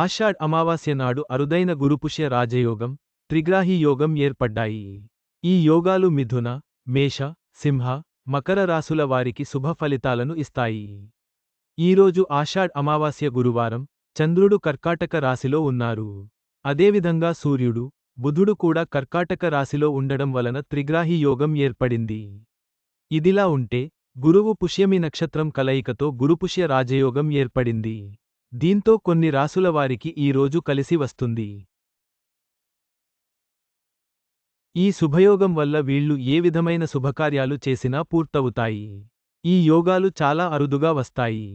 ఆషాఢ్ అమావాస్య నాడు అరుదైన గురుపుష్య రాజయోగం త్రిగ్రాహి యోగం ఏర్పడ్డాయి. ఈ యోగాలు మిథున మేష సింహ మకర రాసుల వారికి శుభ ఫలితాలను ఇస్తాయి. ఈరోజు ఆషాఢ్ అమావాస్య గురువారం చంద్రుడు కర్కాటక రాశిలో ఉన్నారు. అదేవిధంగా సూర్యుడు బుధుడు కూడా కర్కాటక రాశిలో ఉండడం వలన త్రిగ్రాహి యోగం ఏర్పడింది. ఇదిలా ఉంటే గురువు పుష్యమి నక్షత్రం కలయికతో గురుపుష్య రాజయోగం ఏర్పడింది. దీంతో కొన్ని రాసుల వారికి ఈ రోజు కలిసి వస్తుంది. ఈ శుభయోగం వల్ల వీళ్ళు ఏ విధమైన శుభకార్యాలు చేసినా పూర్తవుతాయి. ఈ యోగాలు చాలా అరుదుగా వస్తాయి.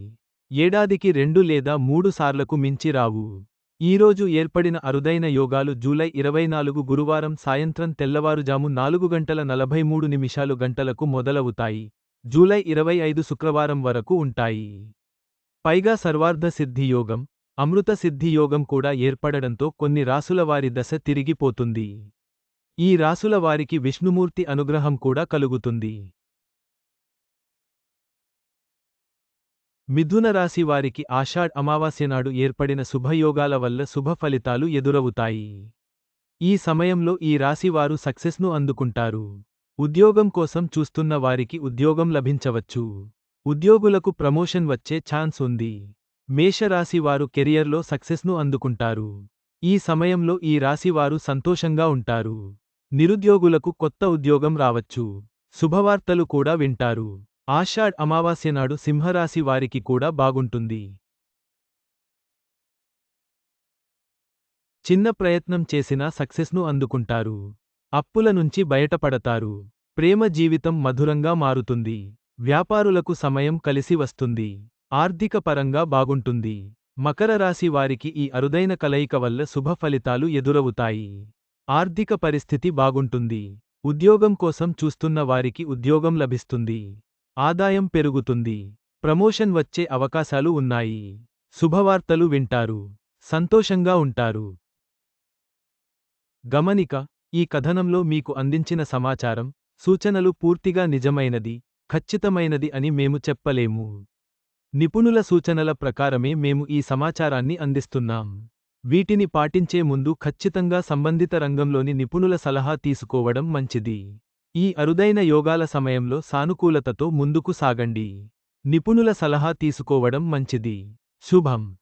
ఏడాదికి రెండు లేదా మూడు సార్లకు మించి రావు. ఈరోజు ఏర్పడిన అరుదైన యోగాలు జూలై ఇరవై నాలుగు గురువారం సాయంత్రం తెల్లవారుజాము నాలుగు గంటల నలభై మూడు నిమిషాలు గంటలకు మొదలవుతాయి. జూలై ఇరవై ఐదు శుక్రవారం వరకు ఉంటాయి. పైగా సర్వార్ధ సిద్ధి యోగం అమృత సిద్ధి యోగం కూడా ఏర్పడడంతో కొన్ని రాసుల వారి దశ తిరిగిపోతుంది ఈ రాసుల వారికి విష్ణుమూర్తి అనుగ్రహం కూడా కలుగుతుంది. మిథున రాశి వారికి ఆషాఢ్ అమావాస్య నాడు ఏర్పడిన శుభయోగాల వల్ల శుభ ఫలితాలు ఎదురవుతాయి. ఈ సమయంలో ఈ రాశివారు సక్సెస్ను అందుకుంటారు. ఉద్యోగం కోసం చూస్తున్న వారికి ఉద్యోగం లభించవచ్చు. ఉద్యోగులకు ప్రమోషన్ వచ్చే ఛాన్స్ ఉంది. మేషరాశి వారు కెరియర్లో సక్సెస్ను అందుకుంటారు. ఈ సమయంలో ఈ రాశివారు సంతోషంగా ఉంటారు. నిరుద్యోగులకు కొత్త ఉద్యోగం రావచ్చు. శుభవార్తలు కూడా వింటారు. ఆషాఢ్ అమావాస్య నాడు సింహరాశి వారికి కూడా బాగుంటుంది. చిన్న ప్రయత్నం చేసినా సక్సెస్ను అందుకుంటారు. అప్పుల నుంచి బయటపడతారు. ప్రేమ జీవితం మధురంగా మారుతుంది. వ్యాపారులకు సమయం కలిసి వస్తుంది. ఆర్థిక పరంగా బాగుంటుంది. మకర రాశి వారికి ఈ అరుదైన కలయిక వల్ల శుభ ఫలితాలు ఎదురవుతాయి. ఆర్థిక పరిస్థితి బాగుంటుంది. ఉద్యోగం కోసం చూస్తున్న వారికి ఉద్యోగం లభిస్తుంది. ఆదాయం పెరుగుతుంది. ప్రమోషన్ వచ్చే అవకాశాలు ఉన్నాయి. శుభవార్తలు వింటారు. సంతోషంగా ఉంటారు. గమనిక ఈ కథనంలో మీకు అందించిన సమాచారం సూచనలు పూర్తిగా నిజమైనది. ఖచ్చితమైనది అని మేము చెప్పలేము. నిపుణుల సూచనల ప్రకారమే మేము ఈ సమాచారాన్ని అందిస్తున్నాం. వీటిని పాటించే ముందు ఖచ్చితంగా సంబంధిత రంగంలోని నిపుణుల సలహా తీసుకోవడం మంచిది. ఈ అరుదైన యోగాల సమయంలో సానుకూలతతో ముందుకు సాగండి. నిపుణుల సలహా తీసుకోవడం మంచిది. శుభం.